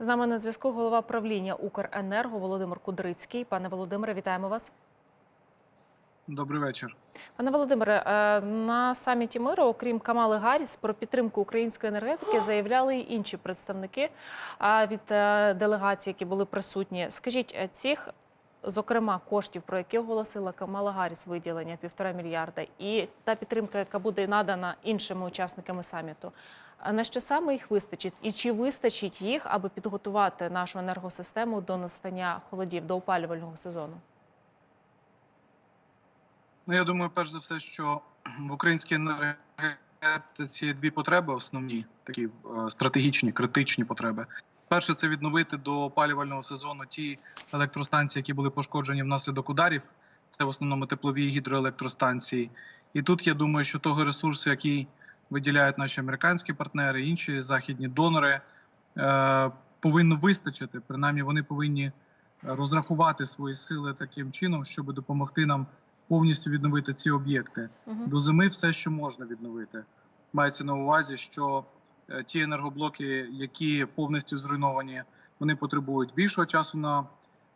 З нами на зв'язку голова правління Укренерго Володимир Кудрицький. Пане Володимире, вітаємо вас. Добрий вечір. Пане Володимире, е, на саміті миру, окрім Камали Гарріс, про підтримку української енергетики заявляли й інші представники від е, делегацій, які були присутні. Скажіть, е, цих, зокрема, коштів, про які оголосила Камала Гарріс, виділення півтора мільярда, і та підтримка, яка буде надана іншими учасниками саміту. На що саме їх вистачить, і чи вистачить їх, аби підготувати нашу енергосистему до настання холодів, до опалювального сезону? Ну я думаю, перш за все, що в українській енергетиці дві потреби основні, такі е, стратегічні, критичні потреби. Перше, це відновити до опалювального сезону ті електростанції, які були пошкоджені внаслідок ударів. Це в основному теплові гідроелектростанції. І тут я думаю, що того ресурсу, який виділяють наші американські партнери, інші західні донори, е, повинно вистачити. Принаймні, вони повинні розрахувати свої сили таким чином, щоб допомогти нам повністю відновити ці об'єкти. Мгм. До зими все, що можна відновити. Мається на увазі, що е, ті енергоблоки, які повністю зруйновані, вони потребують більшого часу на,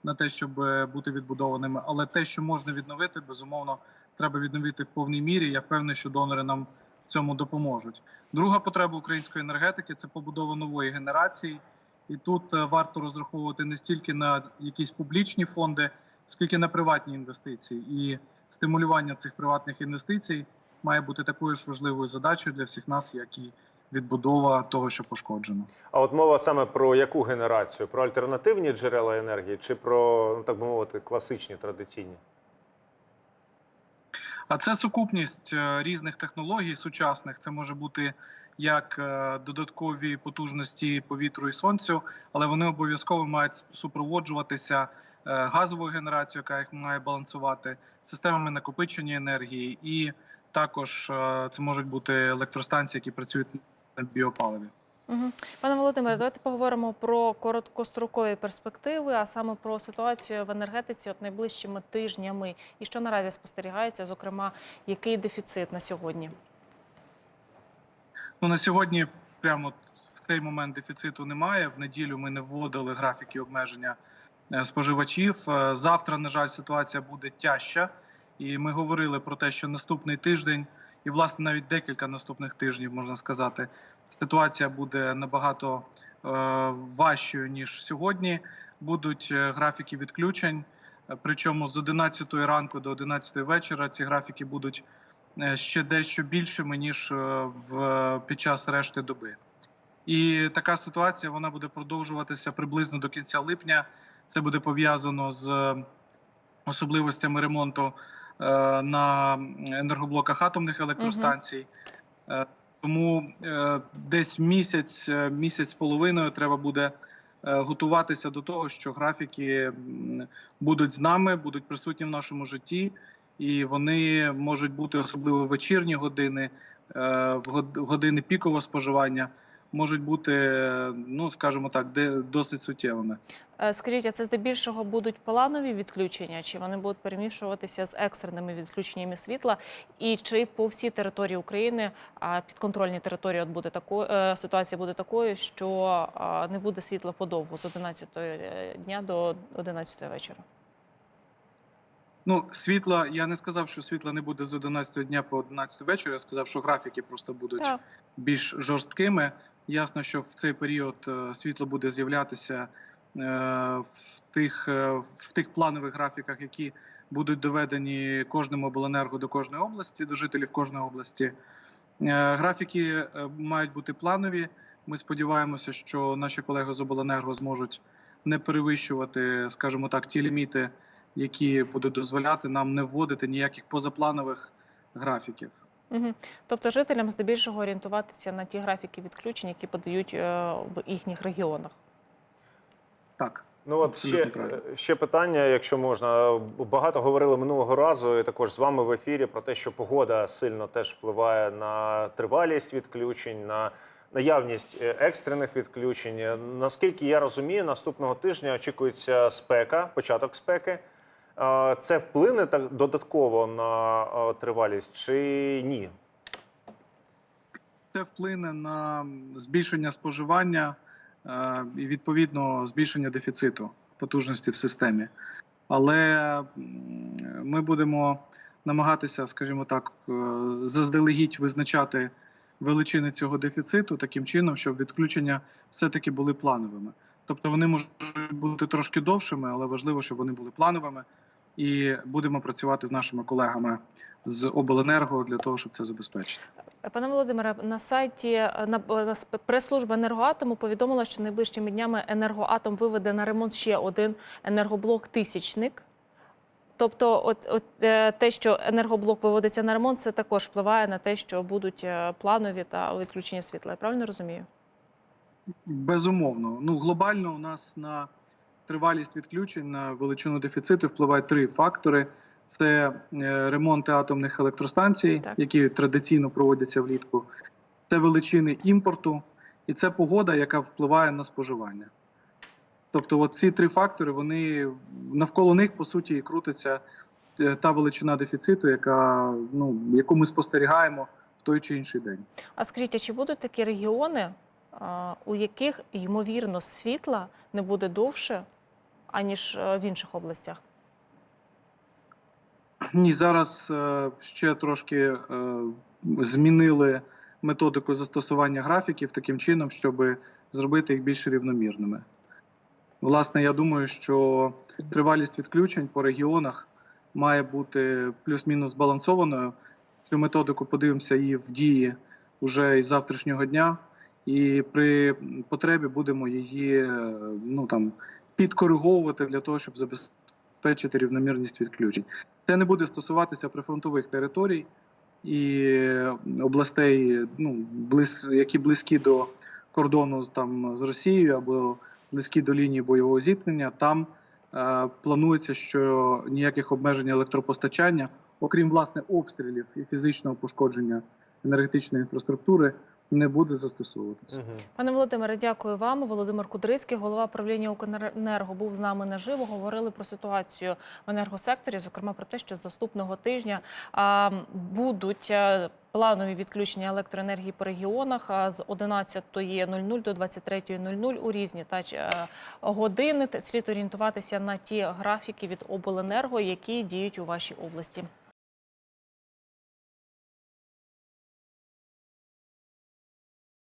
на те, щоб е, бути відбудованими. Але те, що можна відновити, безумовно, треба відновити в повній мірі. Я впевнений, що донори нам цьому допоможуть. Друга потреба української енергетики це побудова нової генерації. І тут е, варто розраховувати не стільки на якісь публічні фонди, скільки на приватні інвестиції. І стимулювання цих приватних інвестицій має бути такою ж важливою задачею для всіх нас, як і відбудова того, що пошкоджено. А от мова саме про яку генерацію? Про альтернативні джерела енергії чи про, ну так би мовити, класичні традиційні? А це сукупність е, різних технологій сучасних. Це може бути як е, додаткові потужності повітру і сонцю, але вони обов'язково мають супроводжуватися е, газовою генерацією, яка їх має балансувати, системами накопичення енергії, і також це можуть бути електростанції, які працюють на біопаливі. Пане Володимире, давайте поговоримо про короткострокові перспективи, а саме про ситуацію в енергетиці от найближчими тижнями. І що наразі спостерігається, зокрема, який дефіцит на сьогодні? Ну на сьогодні, прямо в цей момент дефіциту немає. В неділю ми не вводили графіки обмеження е, споживачів. Е, Завтра, на жаль, ситуація буде тяжча, і ми говорили про те, що наступний тиждень, і власне навіть декілька наступних тижнів можна сказати, ситуація буде набагато е, важчою ніж сьогодні. Будуть е, графіки відключень. е, Причому з 11 ранку до 11 вечора ці графіки будуть ще дещо більшими ніж в під час решти доби. І така ситуація вона буде продовжуватися приблизно до кінця липня. Це буде пов'язано з особливостями ремонту на енергоблоках атомних електростанцій. Е, Тому е, десь місяць, е, місяць з половиною треба буде е, готуватися до того, що графіки будуть з нами, будуть присутні в нашому житті, і вони можуть бути особливо в вечірні години, е, в години пікового споживання, можуть бути, е, ну скажімо так, де досить суттєвими. Е, Скажіть, а це здебільшого будуть планові відключення, чи вони будуть перемішуватися з екстреними відключеннями світла? І чи по всій території України, а підконтрольній території, от буде тако, е, ситуація буде такою, що не буде світла подовго з 11 дня до 11 вечора? Ну, світла, я не сказав, що світла не буде з 11 дня по 11 вечора. Я сказав, що графіки просто будуть Так. більш жорсткими. Ясно, що в цей період е, світло буде з'являтися е, в тих, е, в тих планових графіках, які будуть доведені кожному обленерго до кожної області, до жителів кожної області. Графіки мають бути планові. Ми сподіваємося, що наші колеги з обленерго зможуть не перевищувати, скажімо так, ті ліміти, які будуть дозволяти нам не вводити ніяких позапланових графіків. Угу. Тобто жителям здебільшого орієнтуватися на ті графіки відключень, які подають е, в їхніх регіонах. Так. Ну от ще, ще питання, якщо можна. Багато говорили минулого разу, і також з вами в ефірі про те, що погода сильно теж впливає на тривалість відключень, на наявність е, екстрених відключень. Е, Наскільки я розумію, наступного тижня очікується спека, початок спеки. Це вплине так додатково на тривалість чи ні? Це вплине на збільшення споживання е, і відповідно збільшення дефіциту потужності в системі. Але ми будемо намагатися, скажімо так, е, заздалегідь визначати величини цього дефіциту таким чином, щоб відключення все-таки були плановими. Тобто вони можуть бути трошки довшими, але важливо, щоб вони були плановими. І будемо працювати з нашими колегами з обленерго для того, щоб це забезпечити. Пане Володимире, на сайті на, на прес-служба енергоатому повідомила, що найближчими днями енергоатом виведе на ремонт ще один енергоблок тисячник. Тобто, от, от е, те, що енергоблок виводиться на ремонт, це також впливає на те, що будуть е, планові та відключення світла. Я правильно розумію? Безумовно. Ну глобально у нас на тривалість відключень на величину дефіциту впливають три фактори: це е, ремонти атомних електростанцій, Так. які традиційно проводяться влітку, це величини імпорту, і це погода, яка впливає на споживання. Тобто, от ці три фактори, вони навколо них по суті і крутиться е, та величина дефіциту, яка ну яку ми спостерігаємо в той чи інший день. А скажіть, а чи будуть такі регіони, у яких ймовірно світла не буде довше, аніж е, в інших областях? Ні, зараз е, ще трошки е, змінили методику застосування графіків таким чином, щоб зробити їх більш рівномірними. Власне, я думаю, що тривалість відключень по регіонах має бути плюс-мінус збалансованою. Цю методику подивимося і в дії вже із завтрашнього дня, і при потребі будемо її е, ну, там, підкориговувати для того, щоб забезпечити рівномірність відключень. Це не буде стосуватися прифронтових територій і областей, ну, близ, які близькі до кордону там, з Росією або близькі до лінії бойового зіткнення. Там е, планується, що ніяких обмежень електропостачання, окрім власне обстрілів і фізичного пошкодження енергетичної інфраструктури, не буде застосовуватися. Пане Володимире, дякую вам. Володимир Кудрицький, голова правління «Укренерго», був з нами наживо. Говорили про ситуацію в енергосекторі, зокрема про те, що з наступного тижня а, будуть е, планові відключення електроенергії по регіонах з 11.00 до 23.00 у різні та е, години. Слід орієнтуватися на ті графіки від обленерго, які діють у вашій області.